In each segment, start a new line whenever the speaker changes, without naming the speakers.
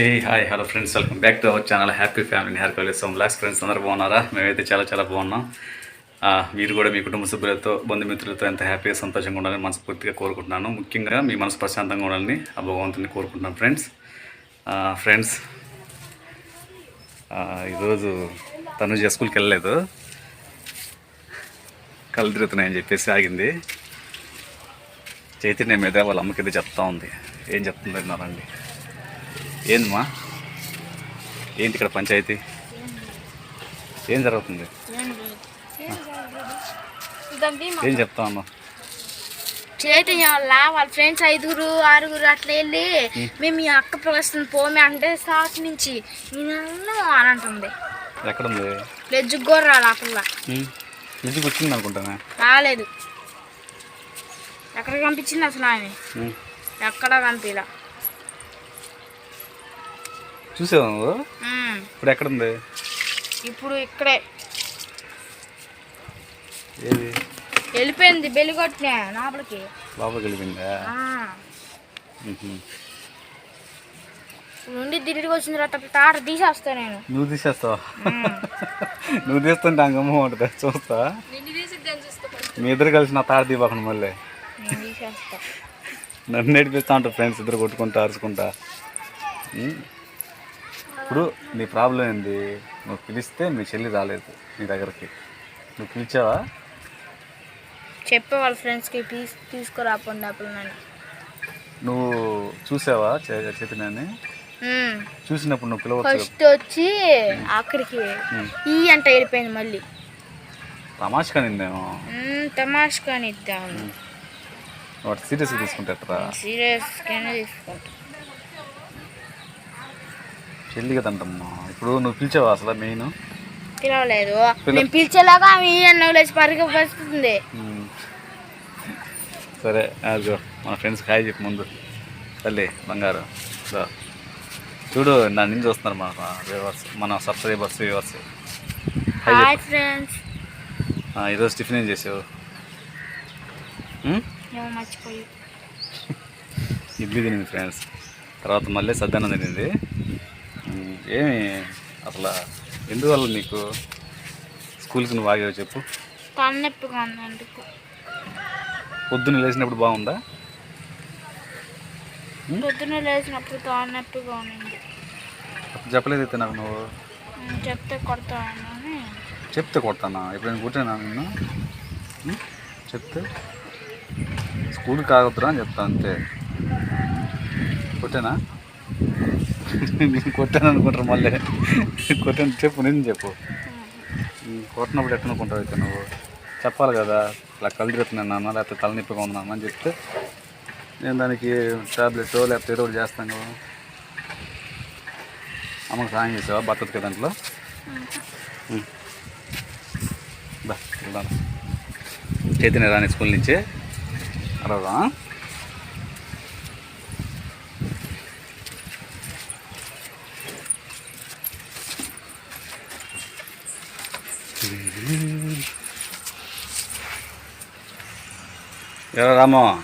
A hi hello friends welcome back to our channel happy family hair some blocks friends అందరూ బాగున్నారా? మేమైతే చాలా చాలా బాగున్నాం. మీరు కూడా మీ కుటుంబ సభ్యులతో బంధుమిత్రులతో ఎంత హ్యాపీగా సంతోషంగా ఉండాలని మనస్ఫూర్తిగా కోరుకుంటున్నాను. ముఖ్యంగా మీ మనసు ప్రశాంతంగా ఉండాలని ఆ భగవంతుని కోరుకుంటున్నాను ఫ్రెండ్స్ ఫ్రెండ్స్ ఈరోజు తను స్కూల్కి వెళ్ళలేదు. కళ్ళు తిరుగుతున్నాయని చెప్పేసి ఆగింది. చైతన్య మీద వాళ్ళ అమ్మకి ఏదో చెప్తా ఉంది. ఏం చెప్తుందన్నారండి ఏందమ్మా? ఏంటి ఇక్కడ పంచాయతీ? ఏం జరుగుతుంది? ఏం చెప్తా ఉన్నా
చైతన్య వల్ల వాళ్ళ ఫ్రెండ్స్ ఐదుగురు ఆరుగురు అట్లా వెళ్ళి మేము మీ అక్క ప్రవేశం పోమే అంటే స్టార్ట్ నుంచి నేను అని అంటుంది.
ఎక్కడుంది?
లెజ్జు కూడా రాలి పిల్ల.
వచ్చింది అనుకుంటానే?
రాలేదు. ఎక్కడికి పంపించింది అసలు ఆమె. ఎక్కడ కనిపించలా
చూసావా. ఇప్పుడు ఎక్కడుంది?
ఇప్పుడు ఇక్కడే.
ఏది?
వెళ్ళిపోయింది బెల్లి కొట్టినా లోపలికి.
లోపలికి వెళ్ళిపోయిందా.
నుండి తిరిగి వచ్చిన తర్వాత తాట తీసేస్తా నేను.
నువ్వు తీసేస్తావా. నువ్వు తీస్తుంటే అంగమ్మ ఉంటుంది. చూస్తా. మీ ఇద్దరు కలిసి నా తాడ దీపకుండా మళ్ళీ. నన్ను నేర్పిస్తా ఉంటారు ఫ్రెండ్స్ ఇద్దరు కొట్టుకుంటా అరుచుకుంటా. ఇప్పుడు నీ ప్రాబ్లం ఏంది? నువ్వు పిలిస్తే మీ చెల్లి రాలేదు నీ దగ్గరికి. నువ్వు పిలిచావా?
చెప్పే వాళ్ళ ఫ్రెండ్స్కి తీసు తీసుకురాపండి అప్పుడు నన్ను
నువ్వు చూసావా చే- చైతన్యాన్ని?
ఉమ్.
చూసినప్పుడు నువ్వు పిలవచ్చు.
ఫస్ట్ వచ్చి అక్కడికి. ఈ అంట వెళ్ళిపోయింది మళ్ళీ.
తమాషగా నిన్నేమో.
తమాషకాని ఇద్దాం
వాటి సీరియస్గా తీసుకుంటారా
సీరియస్గానే తీసుకుంటాం.
చెల్లి కదంటమ్మా. ఇప్పుడు నువ్వు పిలిచావా అసలు మెయిన్?
పిలవలేదు.
పిల-
మేము పిలిచేలాగా ఆమె ఈ అన్న లేచి పరిగె వస్తుంది
సరే అదిగో మన ఫ్రెండ్స్కి హాయ్ చెప్పు ముందు. తల్లి బంగారు. చూడు నా నుంచి వస్తున్నారు మన వ్యూవర్స్ మన సబ్స్క్రైబర్స్ వ్యూవర్స్. హాయ్
ఫ్రెండ్స్
ఈరోజు టిఫిన్ ఏం చేసావు? ఇడ్లీ తినింది ఫ్రెండ్స్ తర్వాత మళ్ళీ సద్దన్నం తినింది. ఏమి అసలు ఎందువల్ల నీకు స్కూల్కి నువ్వు ఆగావు చెప్పు.
తలనొప్పిగా ఉంది అందుకు.
పొద్దున్న లేచినప్పుడు బాగుందా?
పొద్దున్న లేచినప్పుడు తలనొప్పిగా ఉంది.
అప్పుడు చెప్పలేదైతే నాకు నువ్వు.
చెప్తే కొడతాను అని.
చెప్తే కొడతానా? ఎప్పుడైనా కొట్టానా నిన్ను? ఉమ్? చెప్తే? స్కూల్కి కాగొద్దురా అని చెప్తా అంతే. కొట్టానా నేను కొట్టాను అనుకుంటారు మళ్ళీ. కొట్టాను చెప్పు నేను చెప్పు. కొట్టినప్పుడు ఎట్లా అనుకుంటావు అయితే నువ్వు? చెప్పాలి కదా. ఇలా కళ్ళు తిరుగుతున్నాను లేకపోతే తలనొప్పిగా ఉన్నాను అని చెప్తే నేను దానికి ట్యాబ్లెట్ లేకపోతే ఏదో ఒకటి చేస్తాను కదా. అమ్మకి సాయం చేసావా? బతక దాంట్లో ఉమ్. దా రాని స్కూల్ నుంచి. అడగదా ఎవరు రామో?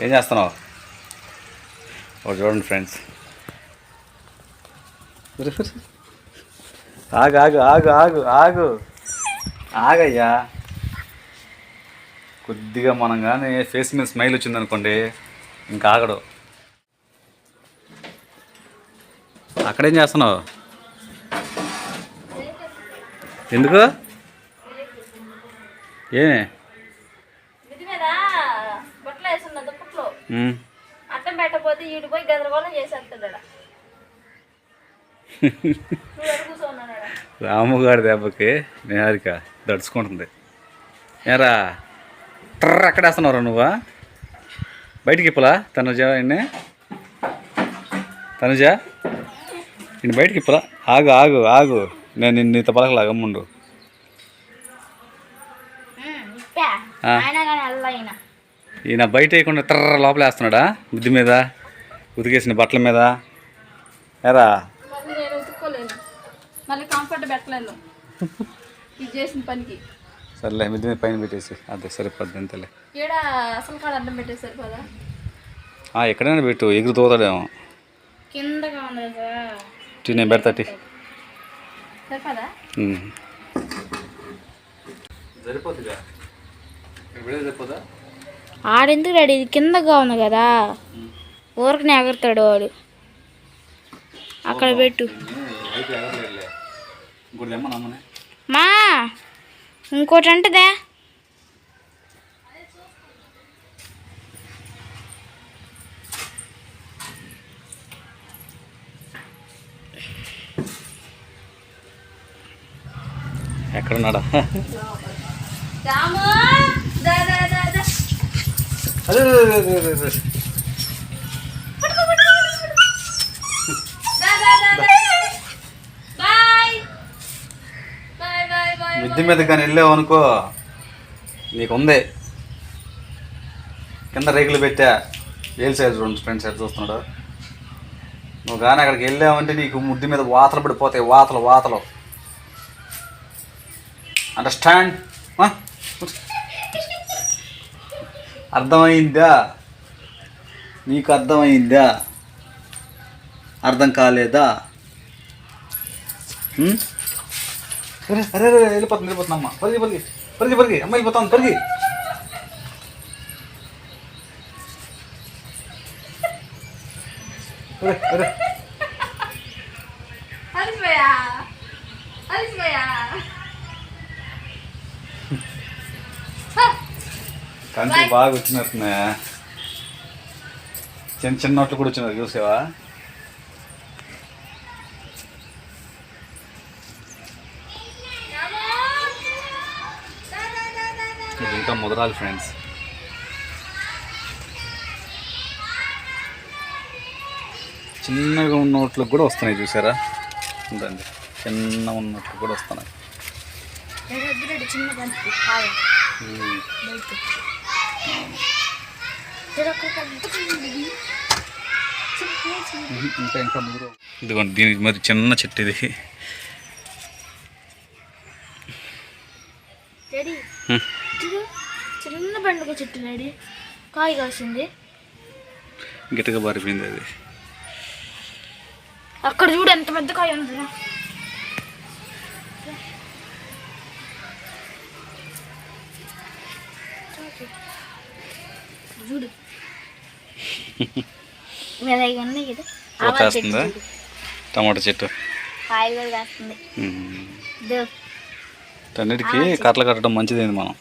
ఏం చేస్తున్నావు? ఒకటి చూడండి ఫ్రెండ్స్. ఆగు ఆగు ఆగు ఆగు ఆగు. ఆగయ్యా. కొద్దిగా మనం కానీ ఫేస్ మీద స్మైల్ వచ్చిందనుకోండి ఇంకా ఆగడు. అక్కడేం చేస్తున్నావు? ఎందుకు? ఏమే
మిది మీద బట్టలు వేసున్న అట్టం పెట్టకపోతే ఈడు పోయి గదరగోళం చేసేస్తాడు
రాముగారి దెబ్బకి నేహారిక దడుచుకుంటుంది. ఏరా ట్రర్ అక్కడ వేస్తున్నావు నువ్వా? బయటికి ఇప్పలా తనుజ ఇన్ని తనుజ ఇన్ని బయటికి ఇప్పలా? ఆగు ఆగు ఆగు. నేను నిన్ను నీతో పలకలా గమ్ముండు.
ఆయన
ఈయన బయట వేయకుండా తర్ర లోపల వేస్తున్నాడా బుద్ధి మీద? ఉతికేసిన బట్టల మీద? ఏరా?
మళ్ళీ నేను ఉతుక్కోలేను మళ్ళీ కంఫర్ట్ పెట్టలేను ఇది చేసిన పనికి.
సర్లే మిద్ది మీద పైన పెట్టేసి. అదే సరిపోద్ది అంతలే. ఎక్కడైనా పెట్టు ఎగురు తోతాడేమో నేను పెడతా టీ ఇప్పుడే సరిపోదా?
ఆడెందుకు డాడీ? ఇది కిందగా ఉంది కదా. ఊరికి ఎగరుతాడు వాడు. అక్కడ పెట్టు. మా ఇంకోటి అంటదే
ఎక్కడున్నాడా?
రాము
అదే మిద్ది మీద కానీ వెళ్ళావు అనుకో నీకు కింద రేకులు పెట్టా ఏల్ సైజ్ రెండు ఫ్రెండ్స్ ఎట్ చూస్తున్నాడు. నువ్వు కానీ అక్కడికి వెళ్ళావంటే నీకు ముద్దు మీద వాతలు పడిపోతాయి వాతలు వాతలు. అండర్స్టాండ్ అర్థమైందా? నీకు అర్థమైందా? అర్థం కాలేదా? అరే అరే అరే వెళ్ళిపోతుంది వెళ్ళిపోతుంది అమ్మ. పరిగి పరిగి పరిగి పరిగి. అమ్మ వెళ్ళిపోతాను పరిగి. అరే అరే.
అలిసిపోయా? అలిసిపోయా?
కంటి బాగా వచ్చినట్టున్నా చిన్న చిన్న నోట్లు కూడా వచ్చినారు చూసావా ఇది ఇంకా ముదరాలి ఫ్రెండ్స్ చిన్నగా ఉన్న నోట్లకు కూడా వస్తున్నాయి చూసారా ఉందండి చిన్న ఉన్నట్లు కూడా వస్తున్నాయి
చిన్న
ఇంకా ఇంకా ముగ్గురు ఇదిగోండి దీనికి మరి చిన్న చెట్టు ఇది.
చిన్న బెండకాయ చెట్టు డాడీ కాయ కాసింది.
గట్టిగా పారిపోయింది అది.
అక్కడ చూడు ఎంత పెద్ద కాయ ఉందిరా. చూడు.
టమాటా చెట్టు.
కూడా.
అన్నిటికీ కట్టలు కట్టడం మంచిదైంది మనం.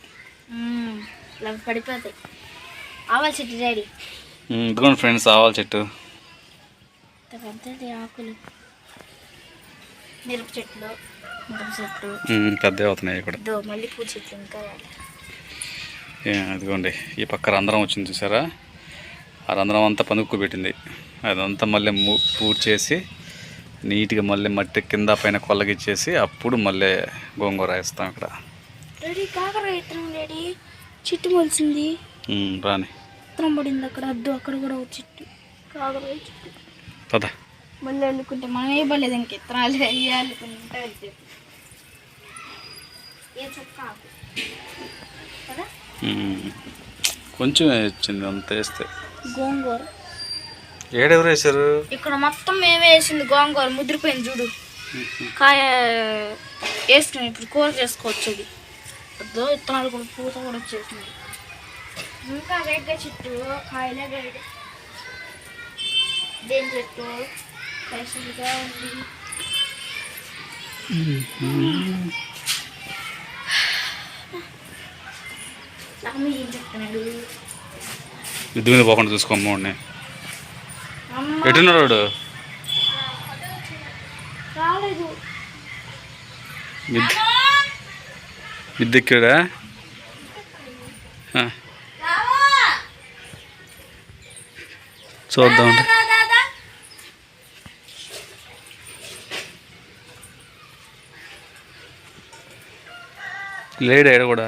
పడిపోతాయి. ఆవాల చెట్టు డాడీ.
ఇదిగోండి ఫ్రెండ్స్ ఆవాల చెట్టు.
ఆకులు. మిరప చెట్లు
పెద్దవి అవుతున్నాయి
ఇదో మళ్ళీ పూ చెట్లు ఇంకా రాలే.
ఏ, ఇదిగోండి ఈ పక్క రంధ్రం వచ్చింది చూసారా? ఆ రంధ్రం అంతా పనుక్కు పెట్టింది. అదంతా మళ్ళీ మూ పూర్తి చేసి నీట్గా మళ్ళీ మట్టి కింద పైన కొల్లగిచ్చేసి అప్పుడు మళ్ళీ గోంగూర వేస్తాం ఇక్కడ.
చెట్టు మొలిసింది.
రాని.
పడింది అక్కడ అద్దు అక్కడ కూడా ఒక చెట్టు. కాకర చెట్టు.
పద.
మళ్ళీ అల్లుకుంటే మనం పర్లేదు ఇంక విత్తనాలు వేయాలి అల్లుకుంటే వెళ్ళిపోయి ఏ చెక్క ఆకు? కదా
ఉమ్, కొంచెం వచ్చింది అంత వేస్తే.
గోంగూర.
ఏడెవరు వేశారు?
ఇక్కడ మొత్తం మేమే వేసింది గోంగూర ముద్రిపోయింది చూడు. కాయ వేసుకుని ఇప్పుడు కూర చేసుకోవచ్చు ఇది అదో విత్తనాలు కూడా పూత కూడా వచ్చేసింది ఇంకా వేగ చెట్టు కాయలే వేగ దేని చెట్టు? ఫ్రెష్గా ఉంది. ఏం చెప్తున్నాడు?
మిద్దు మీద పోకుండా చూసుకోమ్మోడిని
అమ్మ.
ఎటున్నాడు మిద్దు ఎక్కాడా చూద్దాం లేడా కూడా?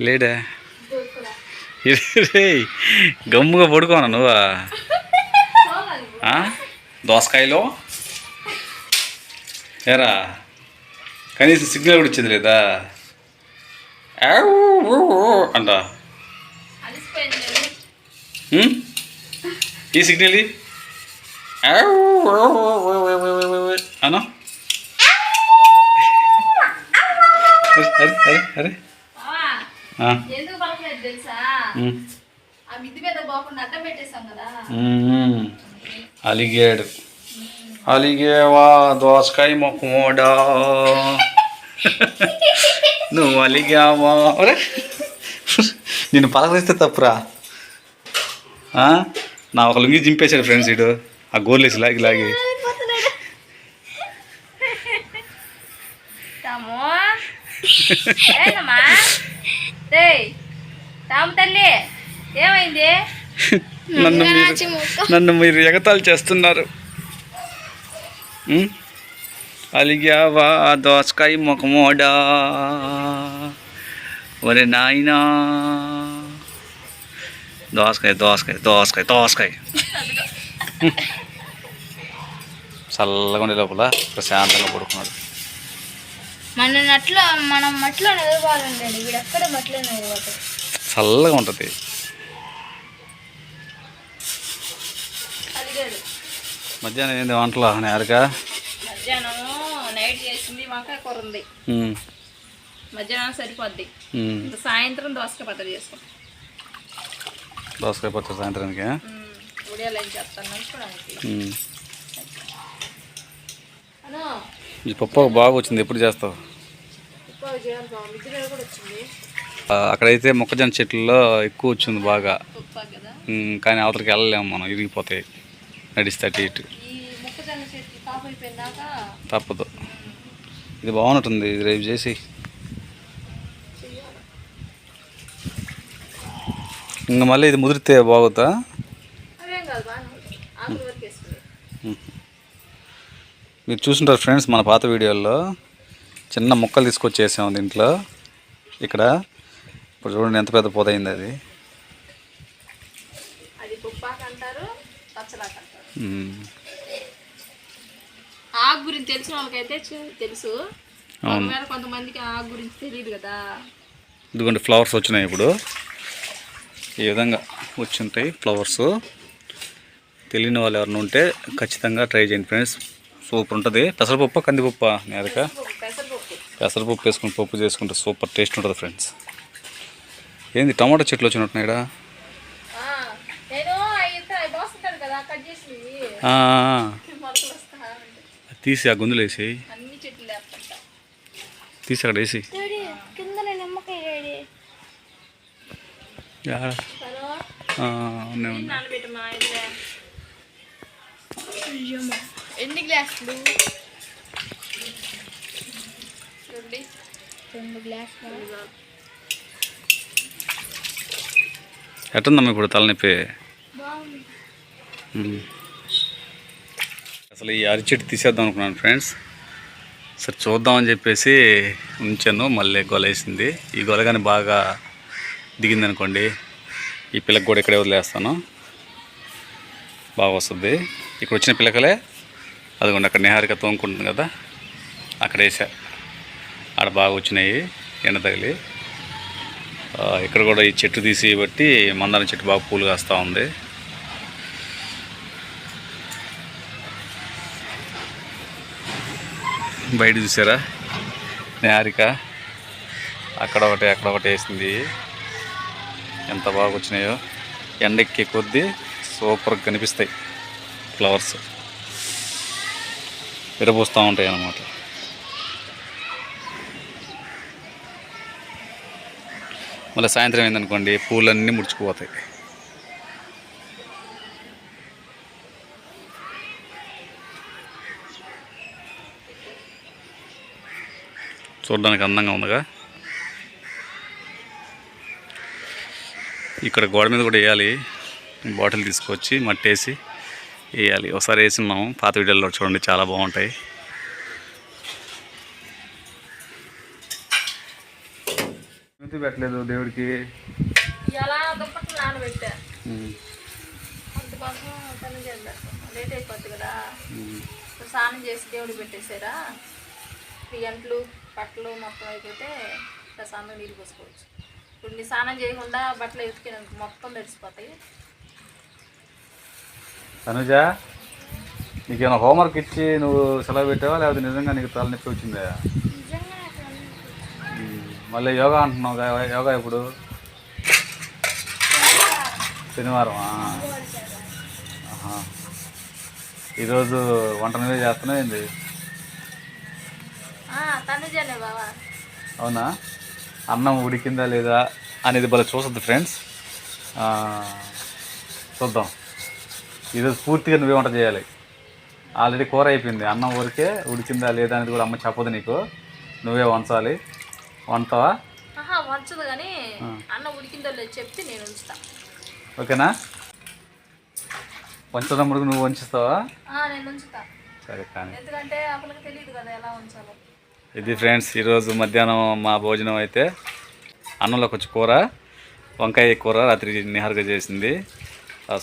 లేడా? గమ్ముగా పడుకోనా నువ్వా? దోసకాయలో? ఏరా కనీసం సిగ్నల్ కూడా ఇచ్చింది లేదా? అంట? ఈ సిగ్నల్ అను అరే అరే అరే.
తెలుసా?
ఉమ్,
ఆ మిద్ది మీద పోకుండా అడ్డం పెట్టేశాం కదా.
ఉమ్, అలిగాడు. అలిగేవా దోసకాయ మొక్కమోడా నువ్వు అలిగావా? నిన్ను పలకరిస్తే తప్పురా. ఆ? నా ఒక లుంగి చింపేశాడు ఫ్రెండ్స్ ఇడు. ఆ గోర్లేసి లాగి లాగి.
రేయ్. తాము తల్లి ఏమైంది?
నన్ను మీరు నన్ను మీరు ఎగతాళి చేస్తున్నారు? అలిగావా దోసకాయ మొఖమోడా? ఒరే నాయనా. దోసకాయ దోసకాయ దోసకాయ దోసకాయ. చల్లగా ఉండే లోపల ప్రశాంతంగా పడుకున్నాడు.
మన నట్లో మనం మట్లో నిలబడాలండి. వీడు ఎక్కడ మట్లో నిలబడతాడు?
చల్లగా ఉంటుంది. మధ్యాహ్నం ఏంది వంటలు నేరగా
మధ్యాహ్నం సరిపోద్ది. సాయంత్రం దోసకాయ పచ్చడి చేసుకుంటాం.
దోసకాయ పచ్చడి సాయంత్రానికి? ఈ పప్పు బాగా వచ్చింది ఎప్పుడు చేస్తావు? అక్కడైతే మొక్కజొన్న చెట్లలో ఎక్కువ వచ్చింది బాగా. కానీ అవతలకి వెళ్ళలేము మనం ఇరిగిపోతాయి. నడిస్తే అటు ఇటు తప్పదు. ఇది బాగుంటుంది ఇది రేపు చేసి. ఇంకా మళ్ళీ ఇది ముదిరితే బాగుతా మీరు చూసుంటారు ఫ్రెండ్స్ మన పాత వీడియోల్లో. చిన్న మొక్కలు తీసుకొచ్చి వేసాము దీంట్లో. ఇక్కడ ఇప్పుడు చూడండి ఎంత పెద్ద పొద అయింది అది.
ఆకు గురించి తెలిసిన వాళ్ళకైతే తెలుసు. ఒకవేళ కొంతమందికి ఆకు గురించి తెలియదు కదా.
ఇదిగోండి ఫ్లవర్స్ వచ్చినాయి ఇప్పుడు. ఈ విధంగా వచ్చి ఉంటాయి ఫ్లవర్స్. తెలియని వాళ్ళు ఎవరైనా ఉంటే ఖచ్చితంగా ట్రై చేయండి ఫ్రెండ్స్. సూపర్ ఉంటుంది. పెసరపప్పు కందిపప్పు నేరక
పప్పు, పెసరపప్పు.
పెసరపప్పు వేసుకుని పప్పు చేసుకుంటే సూపర్ టేస్ట్ ఉంటుంది ఫ్రెండ్స్. ఏంది టమాటా చెట్లు వచ్చినట్టున్నాయి తీసి ఆ గుందులు వేసి తీసి అక్కడ వేసి ఉన్నాయి
ఎన్ని గ్లాసులు?
చూడండి
రెండు గ్లాసులు.
ఎట్టుందమ్మా ఇప్పుడు తలనొప్పి. అసలు ఈ అరిచెట్టు తీసేద్దాం అనుకున్నాను ఫ్రెండ్స్. సరే చూద్దామని చెప్పేసి ఉంచాను మళ్ళీ గొలేసింది ఈ గొల కానీ బాగా దిగింది అనుకోండి. ఈ పిల్లకి కూడా ఇక్కడే వదిలేస్తాను. బాగా వస్తుంది. ఇక్కడ వచ్చిన పిల్లకలే అదిగోండి అక్కడ నిహారిక తోముకుంటుంది కదా అక్కడ వేసా. ఆడ బాగా వచ్చినాయి ఎండ తగిలి. ఇక్కడ కూడా ఈ చెట్టు తీసి బట్టి మందారం చెట్టు బాగా పూలు కాస్తూ ఉంది. బయట చూసారా? నేరిక అక్కడ ఒకటి అక్కడ ఒకటి వేసింది. ఎంత బాగా వచ్చినాయో. ఎండెక్కే కొద్దీ సూపర్గా కనిపిస్తాయి. ఫ్లవర్స్. విరబూస్తూ ఉంటాయి అన్నమాట మళ్ళీ సాయంత్రం అయిందనుకోండి పూలన్నీ ముడుచుకుపోతాయి. చూడడానికి అందంగా ఉందిగా. ఇక్కడ గోడ మీద కూడా వేయాలి. బాటిల్ తీసుకొచ్చి మట్టేసి వేయాలి. ఒకసారి వేసిన్నాము పాత వీడియోలో చూడండి చాలా బాగుంటాయి. పెట్టలేదు దేవుడికి.
ఇలా దుప్పట్లు నానబెట్టా. అందుకోసం పని చేద్దాం లేట్ అయిపోద్ది కదా. స్నానం చేసి దేవుడు పెట్టేసారా? గంటలు బట్టలు మొత్తం అయిపోతే ప్రశాంతంగా నీళ్ళు పోసుకోవచ్చు. ఇప్పుడు నీ స్నానం చేయకుండా బట్టలు ఎత్తుకినాక మొత్తం తడిసిపోతాయి
తనుజ నీకేమైనా హోంవర్క్ ఇచ్చి నువ్వు సెలవు పెట్టావా? లేకపోతే నిజంగా నీకు తలనొప్పి వచ్చిందా? మళ్ళీ యోగా అంటున్నావు యోగా ఇప్పుడు శనివారం ఈరోజు వంట నువ్వే చేస్తున్నావు ఏంది? అవునా? అన్నం ఉడికిందా లేదా అనేది భలే చూసొద్దు ఫ్రెండ్స్. చూద్దాం. ఈరోజు పూర్తిగా నువ్వే వంట చేయాలి. ఆల్రెడీ కూర అయిపోయింది. అన్నం ఊరికే ఉడికిందా లేదా అనేది కూడా అమ్మ చెప్పదు నీకు. నువ్వే వంచాలి. వంటవా?
వంచదు కానీ అన్న ఉడికిందో లేదు చెప్తే నేను ఉంచుతా.
ఓకేనా? వంచదమ్ముడికి నువ్వు వంచుతావా?
నేను ఉంచుతా.
సరే కానీ.
ఎందుకంటే అప్పటికి తెలియదు కదా ఎలా ఉంచాలో.
ఇది ఫ్రెండ్స్ ఈరోజు మధ్యాహ్నం మా భోజనం అయితే అన్నంలో కొంచెం కూర వంకాయ కూర రాత్రి నిహారుగా చేసింది.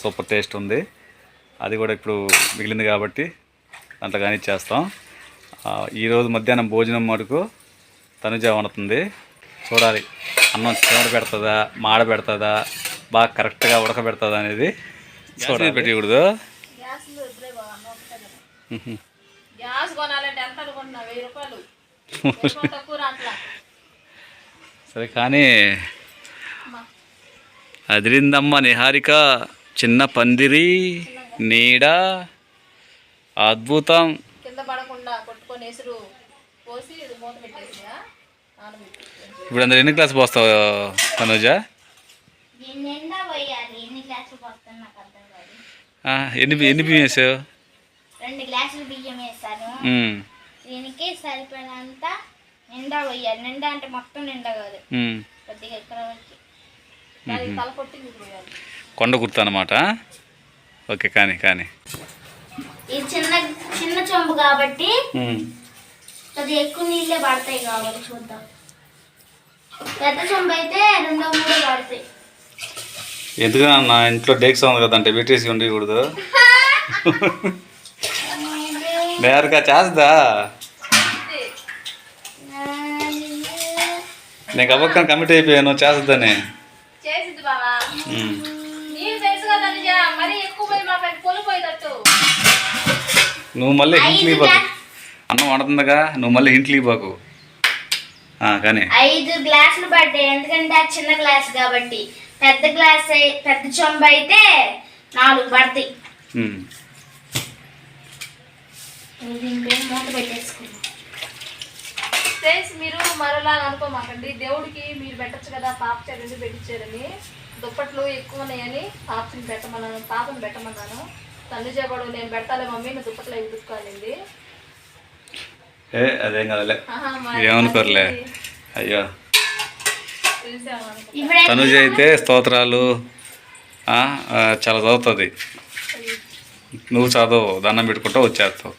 సూపర్ టేస్ట్ ఉంది. అది కూడా ఇప్పుడు మిగిలింది కాబట్టి దాంట్లో కానీ చేస్తాం ఈరోజు మధ్యాహ్నం భోజనం మటుకు తనుజ వండుతుంది చూడాలి. అన్నం చెమట పెడుతుందా? మాడ పెడుతుందా? బాగా కరెక్ట్గా ఉడకబెడుతుందా అనేది చూడాలి. పెట్టకూడదు. సరే కానీ. అదిరిందమ్మ నిహారిక చిన్న పందిరి నీడ అద్భుతం.
కింద పడకుండా కొట్టుకొని ఎసురు పోసి మూత నానబెట్టి
ఇప్పుడు అందరు ఎన్ని క్లాస్ పోస్తావు తనుజ?
ఎన్ని
ఎన్ని బియ్యం వేసావు
రెండు గ్లాసులు బియ్యం దీనికి నిండా పోయాలి. నిండా అంటే మొత్తం నిండా కాదు. కొద్దిగా ఎక్కడ
కొండ గుర్తు అనమాట ఓకే కానీ కానీ.
ఇది చిన్న చిన్న చెంబు కాబట్టి. కొద్దిగా ఎక్కువ నీళ్ళే పడతాయి కాబట్టి చూద్దాం. పెద్ద చెంబు అయితే రెండో మూడో పడతాయి
ఎందుకన్నా నా ఇంట్లో డేక్స్ ఉంది కదా అంటే పెట్టేసి ఉండకూడదు. నేరుగా చేస్తా. నీకు అవ్వక కమిట్ అయిపోయాను చేస్తుందని నువ్వు మళ్ళీ ఇంట్లో ఇవ్వకు. అన్నం వండుతుందిగా నువ్వు మళ్ళీ ఇంట్లో ఇవ్వకు. కానీ.
ఐదు గ్లాసులు పడ్డాయి. ఎందుకంటే అది చిన్న గ్లాస్ కాబట్టి. పెద్ద గ్లాస్ పెద్ద చెంబు అయితే నాలుగు పడతాయి. మూత పెట్టేసుకున్నాం
ఫ్రెండ్స్ మీరు మరోలాగా అనుకోమాకండి. దేవుడికి మీరు పెట్టచ్చు కదా పాప రెండు పెట్టించారని దుప్పట్లు ఎక్కువ ఉన్నాయని పాపని పెట్టమన్నాను పాపను పెట్టమన్నాను. తల్లి కూడా నేను పెడతాలే మమ్మీ నువ్వు దుప్పట్లు అవి
ఏ అదేం కదలే ఏమనుకోరులే అయ్యో తనుజ అయితే స్తోత్రాలు చాలా చదువుతుంది నువ్వు చదువు దండం పెట్టుకుంటూ వచ్చేస్తావు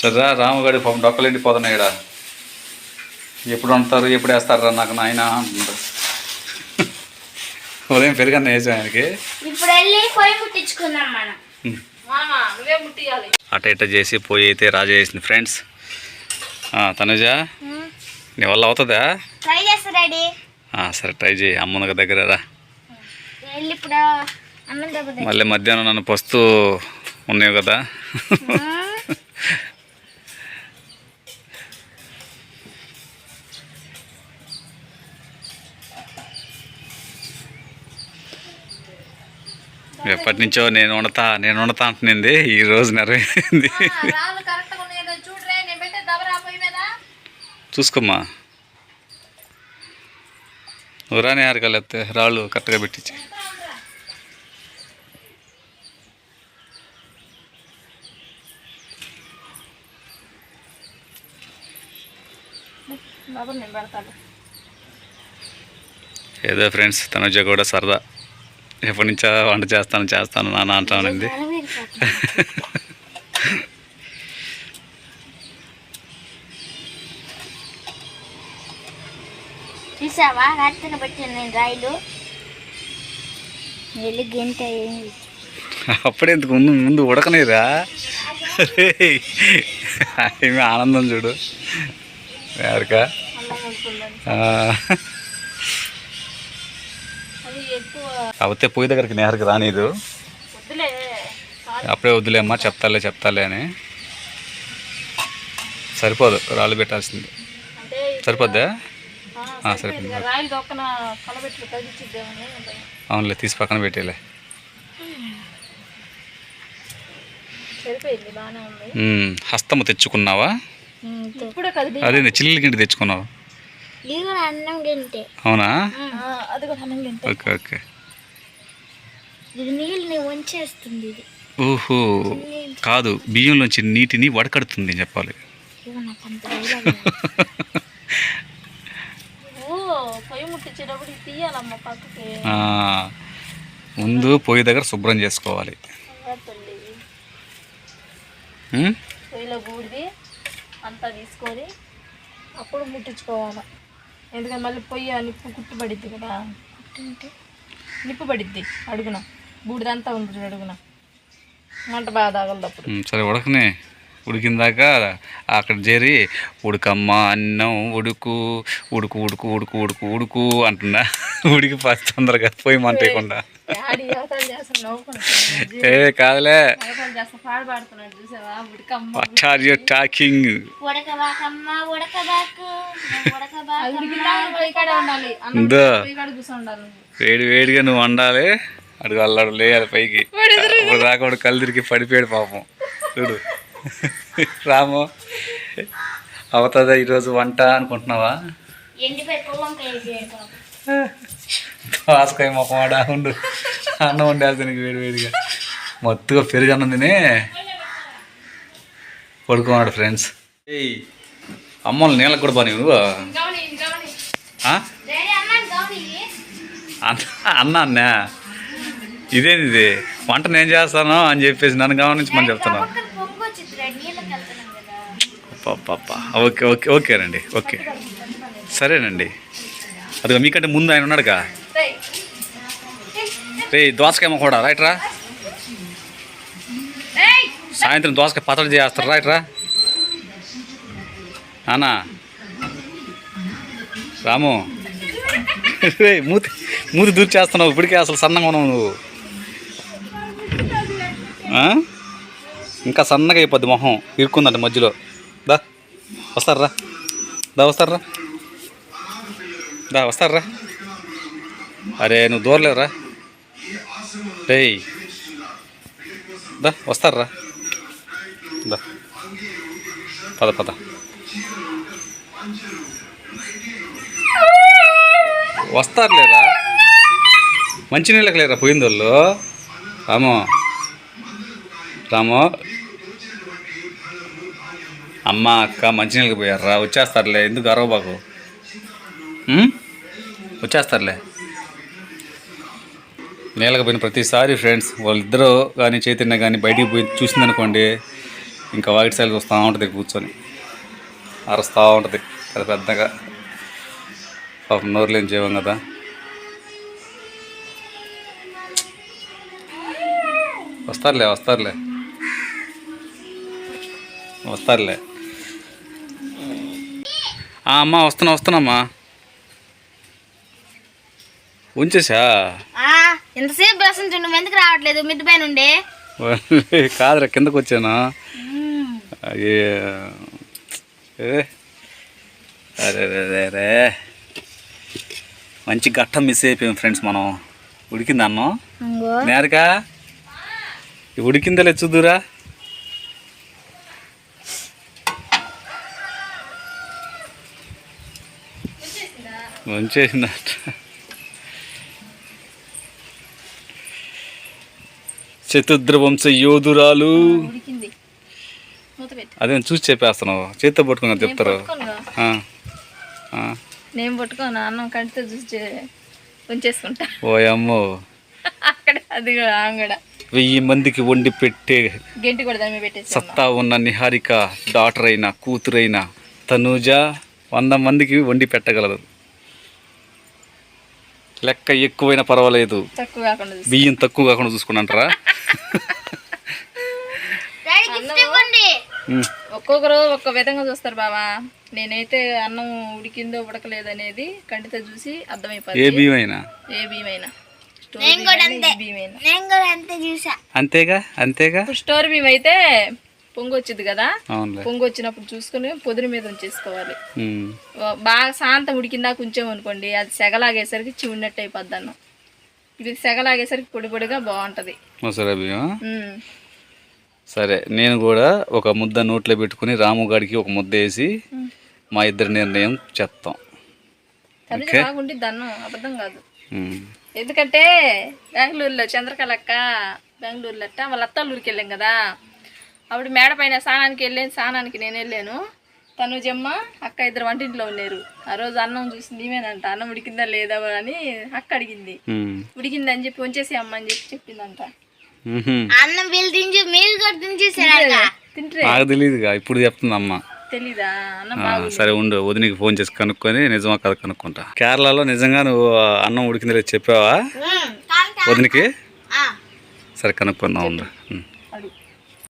సరేరా రామగడి పాపం డొక్కలు ఎండిపోతున్నాయి ఇక్కడ ఎప్పుడు వండుతారు ఎప్పుడు వేస్తారా నాకు నాయన అంటుంటారు ఉదయం పెరుగన్న వేసాం ఆయనకి
ఇప్పుడు వెళ్ళి పొయ్యి ముట్టించుకుందాం మనం
అట ఇట చేసి పోయి అయితే రాజా చేసింది. ఫ్రెండ్స్ తనుజ నీ వల్ల అవుతుందా? సరే ట్రై చేయి. అమ్మనగ దగ్గర రా. మళ్ళీ మధ్యాహ్నం నన్ను పస్తూ ఉన్నావు కదా. ఎప్పటి నుంచో నేను వండుతా నేను వండుతా అంటునింది. ఈ రోజు నెరవేరింది.
రాళ్ళు కరెక్ట్గా ఉన్నాయో. చూడరే నేను పెట్టే దబరా పొయ్యి మీద.
చూసుకోమ్మా. నువ్వు రాని ఆరకాలు ఎత్తే రాళ్ళు కరెక్ట్గా పెట్టించి. ఏదో ఫ్రెండ్స్ తనుజ కూడా సరదా. ఎప్పటి నుంచో వంట చేస్తాను చేస్తాను నాన్న అంటానండి
చూసావా? కరెక్ట్గా పెట్టాను నేను రాయిలు వెళ్ళి గంట
అప్పుడే ఇంతకు ముందు ముందు ఉడకనేరా. ఏమి ఆనందం చూడు. ఎవరికా కాకపోతే పొయ్యి దగ్గరికి నేహరికి రానిదు.
వద్దులే
అప్పుడే వద్దులేమ్మా చెప్తాలే చెప్తాలే అని. సరిపోదు రాళ్ళు పెట్టాల్సింది. సరిపోద్దా?
భయం.
అవునులే తీసి పక్కన పెట్టేలే. హస్తము తెచ్చుకున్నావా? అదే చిల్లి గిండి తెచ్చుకున్నావు?
గింటే.
అవునా? Okay okay.
ఇది నీళ్ళని వంచేస్తుంది ఇది.
ఓహో కాదు బియ్యంలోంచి నీటిని వడకడుతుంది అని చెప్పాలి. ముందు పొయ్యి దగ్గర శుభ్రం చేసుకోవాలి?
పొయ్యిలో బూడిది అంతా తీసుకొని అప్పుడు ముట్టించుకోవాలి. ఎందుకంటే మళ్ళీ పొయ్యి ఆ నిప్పు కుట్టు పడిద్ది కదా నిప్పు పడిద్ది అడుగున. బూడిదంతా ఉంటుంది అడుగున. మంట బాగా తాగలదు అప్పుడు.
సరే ఉడకనే. ఉడికిందాక అక్కడ చేరి ఉడకమ్మ అన్నం ఉడుకు ఉడుకు ఉడుకు ఉడుకు ఉడుకు ఉడుకు అంటున్నా. ఉడికి ఫస్ట్ తొందరగా
వ్యవసాయం చేస్తాను నవ్వుకుంటున్నాను
ఏ కాదులే. వాట్ ఆర్ యూ టాకింగ్ ఉందా వేడి వేడిగా నువ్వు వండాలి. అడుగు అల్లాడు లేయాలి పైకి. ఇప్పుడు దాకా వాడు కళ్ళు తిరిగి పడిపోయాడు పాపం. చూడు. రాము అవుతుందా ఈరోజు వంట అనుకుంటున్నావా? దోసకాయ మొక్క వాడా ఉండు. అన్నం వండాల్సి నీకు వేడి వేడిగా. మొత్తుగా పెరుగు అన్నం తినే. పడుకున్నాడు ఫ్రెండ్స్. ఏయ్ అమ్మలు నీళ్ళకి కూడా బాగా నువ్వు. అన్న అన్నా. ఇదేంది? ఇది వంట నేను చేస్తాను అని చెప్పేసి నన్ను చెప్తున్నాను
వెళ్తున్నాం కదా.
పాప ఓకే ఓకే ఓకేనండి ఓకే. సరేనండి. అదిగో మీకంటే ముందు ఆయన ఉన్నాడుగా. రే దోసకాయ కూడా రైట్ రా.
రేయ్,
సాయంత్రం దోసకాయ పచ్చడి చేస్తారు రైట్ రా. అన్నా రాము. రే మూతి మూతి దూరి చేస్తున్నావు ఇప్పటికే అసలు సన్నగా ఉన్నావు నువ్వు? ఇంకా సన్నగా అయిపోద్ది మొహం ఇరుక్కుందంట మధ్యలో. దా వస్తారా? దా వస్తారా? దా వస్తారా? అరే నువ్వు దూరలేరా రేయ్. దా వస్తారా? దా. పద పద. వస్తారులేరా? మంచినీళ్ళకి లేరా పోయింది వాళ్ళు ఆమో రాము అమ్మ అక్క మంచినీళ్ళకి పోయారా? వచ్చేస్తారులే. ఎందుకు గర్వబాకు వచ్చేస్తారులే. నేలకు పోయిన ప్రతిసారి ఫ్రెండ్స్ వాళ్ళిద్దరూ కానీ చైతన్య కానీ బయటికి పోయి చూసిందనుకోండి ఇంకా వైట్ సైడ్ వస్తూ ఉంటుంది కూర్చొని. అరుస్తూ ఉంటుంది పెద్ద పెద్దగా. పాపం నోరు లేని జీవం కదా. వస్తారులే వస్తారులే. వస్తారులే. ఆ, అమ్మా వస్తున్నా వస్తున్నామ్మా ఉంచేసా?
ఎంతసేపు బస్ ఉంటుంది నువ్వు ఎందుకు రావట్లేదు? మిద్ది పైన ఉండే.
కాదురా కిందకు వచ్చాను. అరే రే రే మంచి ఘట్టం మిస్ అయిపోయాం ఫ్రెండ్స్ మనం. ఉడికింది అన్నం. నేరుగా ఉడికిందా లేదు చూద్దురా. మంచేసిందట చతుర్ద్ర వంశ యోధురాలు అదే చూసి చెప్పేస్తున్నావు. చేత్తో పట్టుకున్నా చెప్తారు.
నేను పట్టుకోను అన్నం కంటితో చూసి ఉంచేసుకుంటా.
ఓ అమ్మో
అక్కడ అది కూడా
వెయ్యి మందికి వండి పెట్టే సత్తా ఉన్న నిహారిక డాటర్ అయిన కూతురైన తనూజ వంద మందికి వండి పెట్టగలదు. లెక్క ఎక్కువైనా పర్వాలేదు.
తక్కువ కాకుండా చూసి
బియ్యం తక్కువ కాకుండా చూసుకుని అంటారా ఉమ్.
ఒక్కొక్కరు ఒక్క విధంగా చూస్తారు బావా. నేనైతే అన్నం ఉడికిందో ఉడకలేదు అనేది కంటితో చూసి
ఏ
అర్థమైపోతుంది
బియ్యం అయినా
ఏ బియ్యమైనా? స్టోర్ బియ్యమైనా, ఈ బియ్యమైనా?
నేను కూడా అంతే చూసా.
అంతేగా? అంతేగా?
ఇప్పుడు స్టోర్ బియ్యం అయితే పొంగు వచ్చింది కదా? పొంగు వచ్చినప్పుడు చూసుకుని పొదురు మీద ఉంచేసుకోవాలి. బాగా శాంతం ఉడికిందా కొంచెం అనుకోండి అది సెగలాగేసరికి చిన్నట్టు అయిపోద్ది అన్నం. ఇది సెగలాగేసరికి పొడి పొడిగా బాగుంటుంది.
సరే నేను కూడా ఒక ముద్ద నోట్లో పెట్టుకుని రాము గాడికి ఒక ముద్ద వేసి మా ఇద్దరి నిర్ణయం చెప్తాం
అది బాగుండి అన్నం అబద్ధం కాదు. ఎందుకంటే బెంగళూరులో చంద్రకళ అక్క బెంగళూరులో అట్ట వాళ్ళ అత్త ఊరికి వెళ్ళాం కదా. అప్పుడు మేడ పైన స్నానానికి వెళ్ళాను స్నానానికి నేను వెళ్ళాను. తను జమ్మ అక్క ఇద్దరు వంటింట్లో ఉన్నారు. ఆ రోజు అన్నం చూసింది ఈమెనంట అన్నం ఉడికిందా లేదా అని అక్క అడిగింది. ఉడికింది అని చెప్పి ఉంచేసి అమ్మ అని చెప్పి చెప్పిందంట.
అన్నం వీళ్ళు తించి మీరు కూడా
నాకు తెలియదుగా ఇప్పుడు చెప్తుంది అమ్మ.
తెలీదా?
సరే ఉండు వదినికి ఫోన్ చేసి కనుక్కొని నిజమా కదా కనుక్కుంటా. కేరళలో నిజంగా నువ్వు అన్నం ఉడికింది లేదు చెప్పావా? వదినికి? సరే కనుక్కుందాం ఉండు.